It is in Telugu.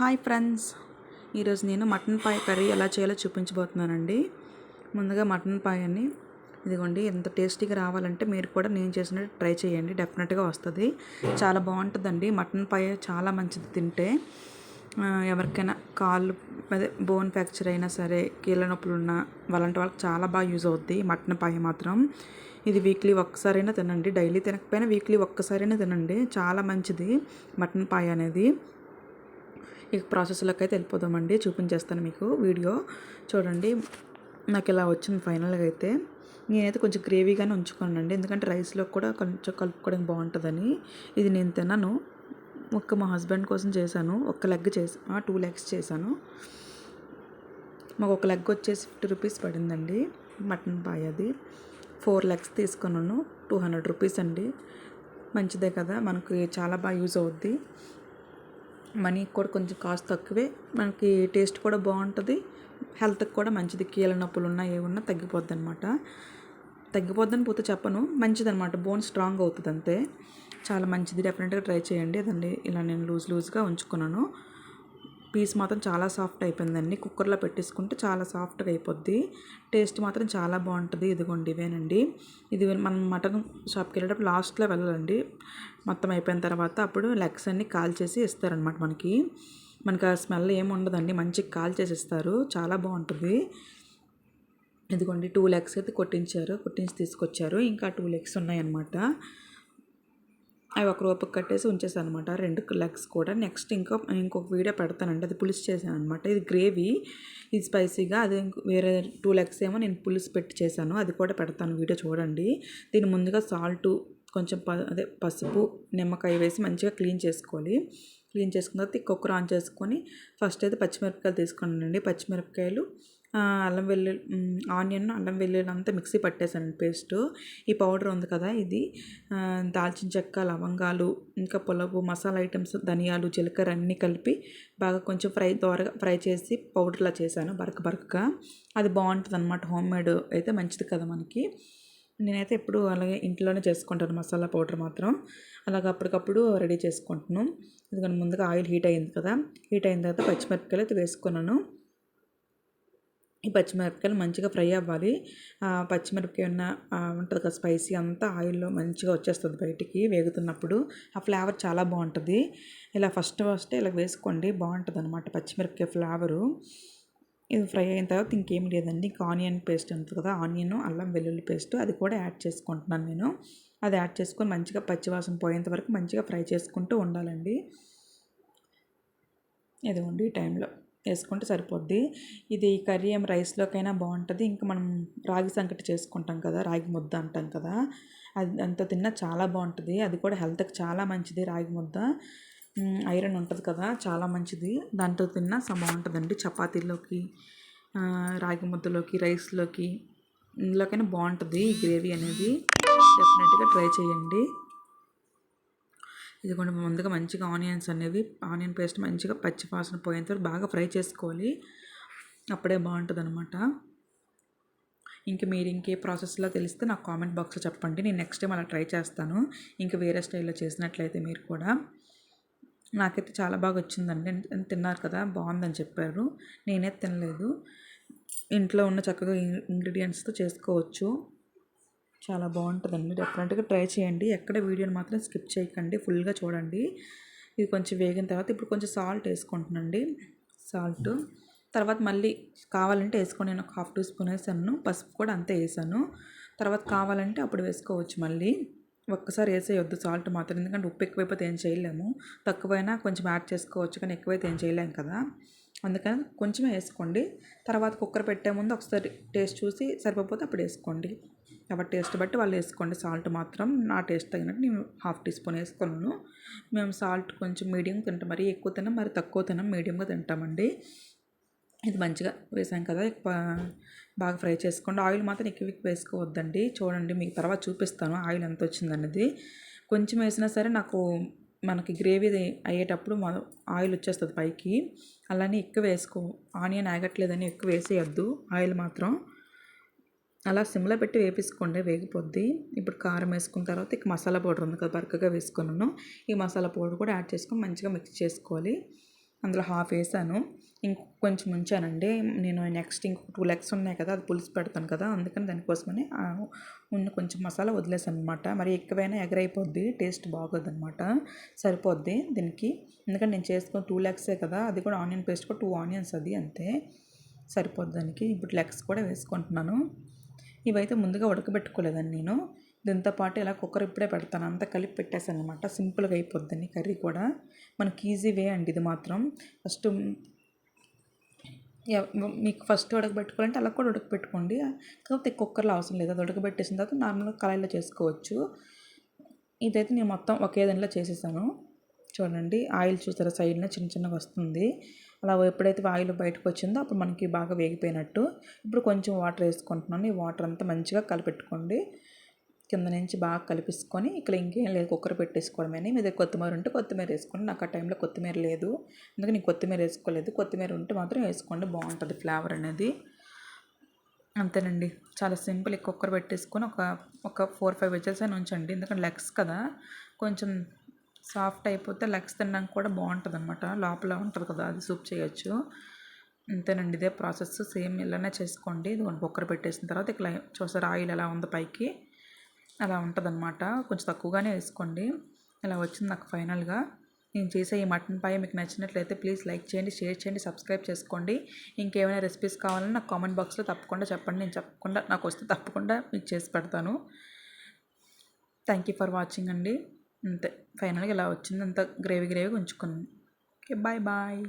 Hi friends. ఈరోజు నేను మటన్ పాయ కర్రీ ఎలా చేయాలో చూపించబోతున్నానండి. ముందుగా మటన్ పాయని ఇదిగోండి ఎంత టేస్టీగా రావాలంటే మీరు కూడా నేను చేసినట్టు ట్రై చేయండి డెఫినెట్గా వస్తుంది. చాలా బాగుంటుందండి. మటన్ పాయ చాలా మంచిది తింటే. ఎవరికైనా కాళ్ళు అదే బోన్ ఫ్రాక్చర్ అయినా సరే కీళ్ళ నొప్పులు ఉన్నా వాళ్ళంటి వాళ్ళకి చాలా బాగా యూజ్ అవుద్ది మటన్ పాయ మాత్రం. ఇది వీక్లీ ఒక్కసారైనా తినండి. డైలీ తినకపోయినా వీక్లీ ఒక్కసారైనా తినండి. చాలా మంచిది మటన్ పాయ అనేది. ఇక ప్రాసెస్లోకి అయితే వెళ్ళిపోదామండి. చూపించేస్తాను మీకు వీడియో. చూడండి నాకు ఇలా వచ్చింది ఫైనల్గా అయితే. నేనైతే కొంచెం గ్రేవీగానే ఉంచుకోనండి ఎందుకంటే రైస్లో కూడా కొంచెం కలుపుకోవడానికి బాగుంటుందని. ఇది నేను తిన్నాను ఒక్క మా హస్బెండ్ కోసం చేశాను. ఒక్క లెగ్ చేసి టూ లెగ్స్ చేశాను. మాకు ఒక లెగ్ వచ్చేసి ఫిఫ్టీ రూపీస్ పడిందండి. మటన్ పాయ్ అది. ఫోర్ లెగ్స్ తీసుకున్నాను. టూ హండ్రెడ్ రూపీస్ అండి. మంచిదే కదా మనకి చాలా బాగా యూజ్ అవుద్ది. మనీ కూడా కొంచెం కాస్ట్ తక్కువే. మనకి టేస్ట్ కూడా బాగుంటుంది. హెల్త్కి కూడా మంచిది. కీళ్ళ నొప్పులు ఉన్నా ఏమున్నా తగ్గిపోద్ది అనమాట తగ్గిపోద్దని పోతే చెప్పను. మంచిదనమాట బోన్ స్ట్రాంగ్ అవుతుంది అంతే చాలా మంచిది. డెఫినెట్గా ట్రై చేయండి. అదండి. ఇలా నేను లూజ్ లూజ్గా ఉంచుకున్నాను. పీస్ మాత్రం చాలా సాఫ్ట్ అయిపోయిందండి. కుక్కర్లో పెట్టేసుకుంటే చాలా సాఫ్ట్గా అయిపోద్ది. టేస్ట్ మాత్రం చాలా బాగుంటుంది. ఇదిగోండి ఇవేనండి. ఇది మనం మటన్ షాప్కి వెళ్ళేటప్పుడు లాస్ట్లో వెళ్ళాలండి. మొత్తం అయిపోయిన తర్వాత అప్పుడు లెగ్స్ అన్ని కాల్చేసి ఇస్తారనమాట మనకి. మనకి ఆ స్మెల్ ఏమి ఉండదండి. మంచిగా కాల్చేసి ఇస్తారు. చాలా బాగుంటుంది. ఇదిగోండి టూ లెగ్స్ అయితే కొట్టించారు. కొట్టించి తీసుకొచ్చారు. ఇంకా టూ లెగ్స్ ఉన్నాయన్నమాట. అవి ఒక రూపకి కట్టేసి ఉంచేసాను అనమాట రెండు లెగ్స్ కూడా. నెక్స్ట్ ఇంకో ఇంకొక వీడియో పెడతానండి. అది పులుసు చేశాను అనమాట ఇది గ్రేవీ. ఇది స్పైసీగా. అది వేరే టూ లెగ్స్ ఏమో నేను పులుసు పెట్టి చేశాను. అది కూడా పెడతాను వీడియో చూడండి. దీని ముందుగా సాల్ట్ కొంచెం ప అదే పసుపు నిమ్మకాయ వేసి మంచిగా క్లీన్ చేసుకోవాలి. క్లీన్ చేసుకున్న తర్వాత కుక్కర్ ఆన్ చేసుకొని ఫస్ట్ అయితే పచ్చిమిరపకాయలు తీసుకున్నానండి. పచ్చిమిరపకాయలు అల్లం వెల్లుల్లి ఆనియన్ అల్లం వెల్లుల్లి అంతా మిక్సీ పట్టేసాను పేస్ట్. ఈ పౌడర్ ఉంది కదా ఇది. దాల్చిన చెక్క లవంగాలు ఇంకా పులపు మసాలా ఐటమ్స్ ధనియాలు జీలకర్ర అన్నీ కలిపి బాగా కొంచెం ఫ్రై త్వరగా ఫ్రై చేసి పౌడర్లా చేశాను బరక బరకగా. అది బాగుంటుంది అనమాట హోమ్ మేడ్ అయితే మంచిది కదా మనకి. నేనైతే ఎప్పుడు అలాగే ఇంట్లోనే చేసుకుంటాను మసాలా పౌడర్ మాత్రం. అలాగ అప్పటికప్పుడు రెడీ చేసుకుంటున్నాను ఎందుకంటే ముందుగా ఆయిల్ హీట్ అయింది కదా. హీట్ అయిన తర్వాత పచ్చిమిరపకాయలు అయితే వేసుకున్నాను. ఈ పచ్చిమిరపకాయలు మంచిగా ఫ్రై అవ్వాలి. పచ్చిమిరపకాయ ఉన్న ఉంటుంది కదా స్పైసీ అంతా ఆయిల్లో మంచిగా వచ్చేస్తుంది బయటికి వేగుతున్నప్పుడు. ఆ ఫ్లేవర్ చాలా బాగుంటుంది. ఇలా ఫస్ట్ ఫస్ట్ ఇలా వేసుకోండి బాగుంటుంది అనమాట పచ్చిమిరపకాయ ఫ్లేవరు. ఇది ఫ్రై అయిన తర్వాత ఇంకేం లేదండి. ఇంకా ఆనియన్ పేస్ట్ ఉంటుంది కదా ఆనియన్ అల్లం వెల్లుల్లి పేస్ట్ అది కూడా యాడ్ చేసుకుంటున్నాను నేను. అది యాడ్ చేసుకొని మంచిగా పచ్చివాసన పోయేంత వరకు మంచిగా ఫ్రై చేసుకుంటూ ఉండాలండి. ఇదిగోండి ఈ టైంలో. వేసుకుంటే సరిపోద్ది. ఇది కర్రీ ఏం రైస్లోకైనా బాగుంటుంది ఇంకా మనం రాగి సంకటి చేసుకుంటాం కదా రాగి ముద్ద అంటాం కదా అది అంత తిన్నా చాలా బాగుంటుంది అది కూడా హెల్త్కి చాలా మంచిది రాగి ముద్ద. ఐరన్ ఉంటుంది కదా చాలా మంచిది. దాంతో తిన్నా బాగుంటుందండి చపాతీలోకి రాగి ముద్దలోకి రైస్లోకి ఇందులోకైనా బాగుంటుంది ఈ గ్రేవీ అనేది. డెఫినెట్గా ట్రై చేయండి. ఇది కూడా ముందుగా మంచిగా ఆనియన్స్ అనేవి ఆనియన్ పేస్ట్ మంచిగా పచ్చి వాసన పోయేంత బాగా ఫ్రై చేసుకోవాలి. అప్పుడే బాగుంటుంది అనమాట ఇంక మీరు ఇంకే ప్రాసెస్లో తెలిస్తే నాకు కామెంట్ బాక్స్లో చెప్పండి. నేను నెక్స్ట్ టైం అలా ట్రై చేస్తాను. ఇంకా వేరే స్టైల్లో చేసినట్లయితే మీరు కూడా. నాకైతే చాలా బాగా వచ్చిందండి. తిన్నారు కదా బాగుందని చెప్పారు. నేనే తినలేదు. ఇంట్లో ఉన్న చక్కగా ఇంగ్రీడియంట్స్తో చేసుకోవచ్చు. చాలా బాగుంటుందండి. డెఫినెట్గా ట్రై చేయండి. ఎక్కడ వీడియోని మాత్రం స్కిప్ చేయకండి. ఫుల్గా చూడండి. ఇది కొంచెం వేగిన తర్వాత ఇప్పుడు కొంచెం సాల్ట్ వేసుకుంటున్నాండి సాల్ట్ తర్వాత మళ్ళీ కావాలంటే వేసుకొని నేను ఒక హాఫ్ టీ స్పూన్ వేసాను. పసుపు కూడా అంతే వేసాను. తర్వాత కావాలంటే అప్పుడు వేసుకోవచ్చు మళ్ళీ. ఒక్కసారి వేసేయొద్దు సాల్ట్ మాత్రం. ఎందుకంటే ఉప్పు ఎక్కువైపోతే ఏం చేయలేము. తక్కువైనా కొంచెం యాడ్ చేసుకోవచ్చు కానీ ఎక్కువైతే ఏం చేయలేము కదా. అందుకని కొంచెమే వేసుకోండి. తర్వాత కుక్కర్ పెట్టే ముందు ఒకసారి టేస్ట్ చూసి సరిపోతే అప్పుడు వేసుకోండి. ఎవరి టేస్ట్ బట్టి వాళ్ళు వేసుకోండి. సాల్ట్ మాత్రం నా టేస్ట్ తగినట్టు నేను హాఫ్ టీ స్పూన్ వేసుకున్నాను. మేము సాల్ట్ కొంచెం మీడియం తింటాం. మరి ఎక్కువ తినం మరి తక్కువ తినం మీడియంగా తింటామండి. ఇది మంచిగా వేసాం కదా బాగా ఫ్రై చేసుకోండి. ఆయిల్ మాత్రం ఎక్కువ ఎక్కువ వేసుకోవద్దండి. చూడండి మీకు తర్వాత చూపిస్తాను ఆయిల్ ఎంత వచ్చిందన్నది కొంచెం వేసినా సరే నాకు మనకి గ్రేవీ అయ్యేటప్పుడు ఆయిల్ వచ్చేస్తుంది పైకి. అలానే ఎక్కువ వేసుకో ఆనియన్ ఆగట్లేదని ఎక్కువ వేసేయద్దు. ఆయిల్ మాత్రం అలా సిమ్లో పెట్టి వేపించుకోండి వేగిపోద్ది. ఇప్పుడు కారం వేసుకున్న తర్వాత ఇక మసాలా పౌడర్ ఉంది కదా బరకగా వేసుకున్నాను ఈ మసాలా పౌడర్ కూడా యాడ్ చేసుకొని మంచిగా మిక్స్ చేసుకోవాలి. అందులో హాఫ్ వేసాను. ఇంకొంచెం ఉంచానండి. నేను నెక్స్ట్ ఇంకో టూ లెగ్స్ ఉన్నాయి కదా అది పులుసు పెడతాను కదా అందుకని దానికోసమని ఆ ఉన్న కొంచెం మసాలా వదిలేసాను అనమాట మరి ఎక్కువైనా ఎగరైపోద్ది టేస్ట్ బాగోదు అనమాట సరిపోద్ది దీనికి. ఎందుకంటే నేను చేసుకున్న టూ లెగ్సే కదా అది కూడా ఆనియన్ పేస్ట్ కూడా టూ ఆనియన్స్ అది అంతే. సరిపోద్ది దానికి. ఇప్పుడు లెగ్స్ కూడా వేసుకుంటున్నాను. ఇవైతే ముందుగా ఉడకబెట్టుకోలేదండి నేను. దీంతో పాటు ఇలా కుక్కర్ ఇప్పుడే పెడతాను. అంతా కలిపి పెట్టేసాను అనమాట సింపుల్గా అయిపోద్దని కర్రీ కూడా. మనకి ఈజీ వే అండి ఇది మాత్రం. ఫస్ట్ మీకు ఫస్ట్ ఉడకబెట్టుకోవాలంటే అలా కూడా ఉడకబెట్టుకోండి. కాకపోతే కుక్కర్లో అవసరం లేదు. అది ఉడకబెట్టేసిన తర్వాత నార్మల్గా కళాయిలో చేసుకోవచ్చు. ఇదైతే నేను మొత్తం ఒకే దానిలో చేసేసాను. చూడండి ఆయిల్ చూసారా? సైడ్న చిన్న చిన్నగా వస్తుంది. అలా ఎప్పుడైతే ఆయిల్ బయటకు వచ్చిందో అప్పుడు మనకి బాగా వేగిపోయినట్టు ఇప్పుడు కొంచెం వాటర్ వేసుకుంటున్నాను. ఈ వాటర్ అంతా మంచిగా కలిపెట్టుకోండి. కింద నుంచి బాగా కలిపేసుకొని ఇక్కడ ఇంకేం లేదు కుక్కర్ పెట్టేసుకోవడమే. మీ దగ్గర కొత్తిమీర ఉంటే కొత్తిమీర వేసుకోండి. నాకు ఆ టైంలో కొత్తిమీర లేదు. అందుకే నేను కొత్తిమీర వేసుకోలేదు. కొత్తిమీర ఉంటే మాత్రం వేసుకోండి. బాగుంటుంది ఫ్లేవర్ అనేది. అంతేనండి. చాలా సింపుల్ ఈ కుక్కర్ పెట్టేసుకొని ఒక ఒక ఫోర్ ఫైవ్ విజిల్స్ అయినా ఉంచండి. ఎందుకంటే లెగ్స్ కదా. కొంచెం సాఫ్ట్ అయిపోతే లెగ్స్ తినడానికి కూడా బాగుంటుంది అనమాట లోపల ఉంటుంది కదా అది సూప్ చేయొచ్చు. అంతేనండి ఇదే ప్రాసెస్. సేమ్ ఇలానే చేసుకోండి. ఇది కుక్కర్ పెట్టేసిన తర్వాత ఇట్లా చూసారు ఆయిల్ ఎలా ఉందో పైకి. అలా ఉంటుంది అనమాట కొంచెం తక్కువగానే వేసుకోండి. ఇలా వచ్చింది నాకు ఫైనల్గా. నేను చేసే ఈ మటన్ పాయ మీకు నచ్చినట్లయితే ప్లీజ్ లైక్ చేయండి షేర్ చేయండి సబ్స్క్రైబ్ చేసుకోండి. ఇంకేమైనా రెసిపీస్ కావాలన్నా నాకు కామెంట్ బాక్స్లో తప్పకుండా చెప్పండి. నేను చెప్పకుండా నాకు వస్తే తప్పకుండా మీకు చేసి పెడతాను. థ్యాంక్ యూ ఫర్ వాచింగ్ అండి. అంతే. ఫైనల్గా ఇలా వచ్చింది. అంత గ్రేవీ గ్రేవీ ఉంచుకున్నాను. Okay bye bye.